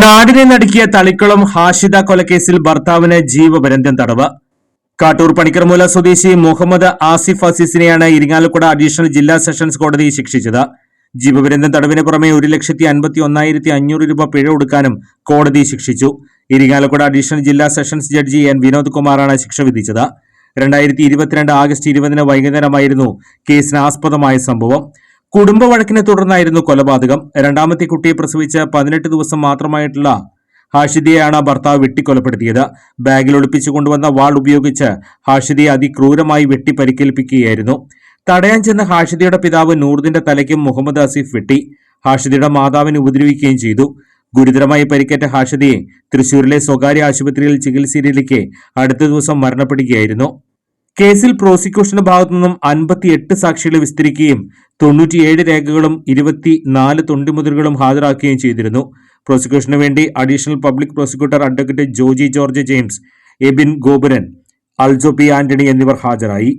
നാടിനെ നടുക്കിയ തളിക്കുളം ഹാഷിദ കൊലക്കേസിൽ ഭർത്താവിന് ജീവപര്യന്തം തടവ്. കാട്ടൂർ പണിക്കർമൂല സ്വദേശി മുഹമ്മദ് ആസിഫ് അസീസിനെയാണ് ഇരിങ്ങാലക്കുട അഡീഷണൽ ജില്ലാ സെഷൻസ് കോടതി ശിക്ഷിച്ചത്. ജീവപര്യന്തം തടവിന് പുറമെ ഒരു ലക്ഷത്തി അൻപത്തി ഒന്നായിരത്തി അഞ്ഞൂറ് രൂപ പിഴ കൊടുക്കാനും കോടതി ശിക്ഷിച്ചു. ഇരിങ്ങാലക്കുട അഡീഷണൽ ജില്ലാ സെഷൻസ് ജഡ്ജി എൻ വിനോദ് കുമാറാണ് ശിക്ഷ വിധിച്ചത്. രണ്ടായിരത്തി ഇരുപത്തിരണ്ട് ആഗസ്റ്റ് ഇരുപതിന് വൈകുന്നേരമായിരുന്നു കേസിന് ആസ്പദമായ സംഭവം. കുടുംബ വഴക്കിനെ തുടർന്നായിരുന്നു കൊലപാതകം. രണ്ടാമത്തെ കുട്ടിയെ പ്രസവിച്ച പതിനെട്ട് ദിവസം മാത്രമായിട്ടുള്ള ഹാഷിദിയെയാണ് ഭർത്താവ് വെട്ടിക്കൊലപ്പെടുത്തിയത്. ബാഗിൽ ഒളിപ്പിച്ചു കൊണ്ടുവന്ന വാൾ ഉപയോഗിച്ച് ഹാഷിദിയെ അതിക്രൂരമായി വെട്ടി പരിക്കേൽപ്പിക്കുകയായിരുന്നു തടയാൻ ചെന്ന ഹാഷിദിയുടെ പിതാവ് നൂർദിന്റെ തലയ്ക്കും മുഹമ്മദ് ആസിഫ് വെട്ടി. ഹാഷിദിയുടെ മാതാവിനെ ഉപദ്രവിക്കുകയും ചെയ്തു. ഗുരുതരമായി പരിക്കേറ്റ ഹാഷിദിയെ തൃശൂരിലെ സ്വകാര്യ ആശുപത്രിയിൽ ചികിത്സയിലേക്ക് അടുത്ത ദിവസം മരണപ്പെടുകയായിരുന്നു. കേസിൽ പ്രോസിക്യൂഷന്റെ ഭാഗത്തു നിന്നും അൻപത്തിയെട്ട് സാക്ഷികളെ വിസ്തരിക്കുകയും തൊണ്ണൂറ്റിയേഴ് രേഖകളും ഇരുപത്തി നാല് തൊണ്ടിമുതലുകളും ഹാജരാക്കുകയും ചെയ്തിരുന്നു. പ്രോസിക്യൂഷന് വേണ്ടി additional public prosecutor advocate Joji George James Abin Gopuran Aljo P Antony എന്നിവർ ഹാജരായി.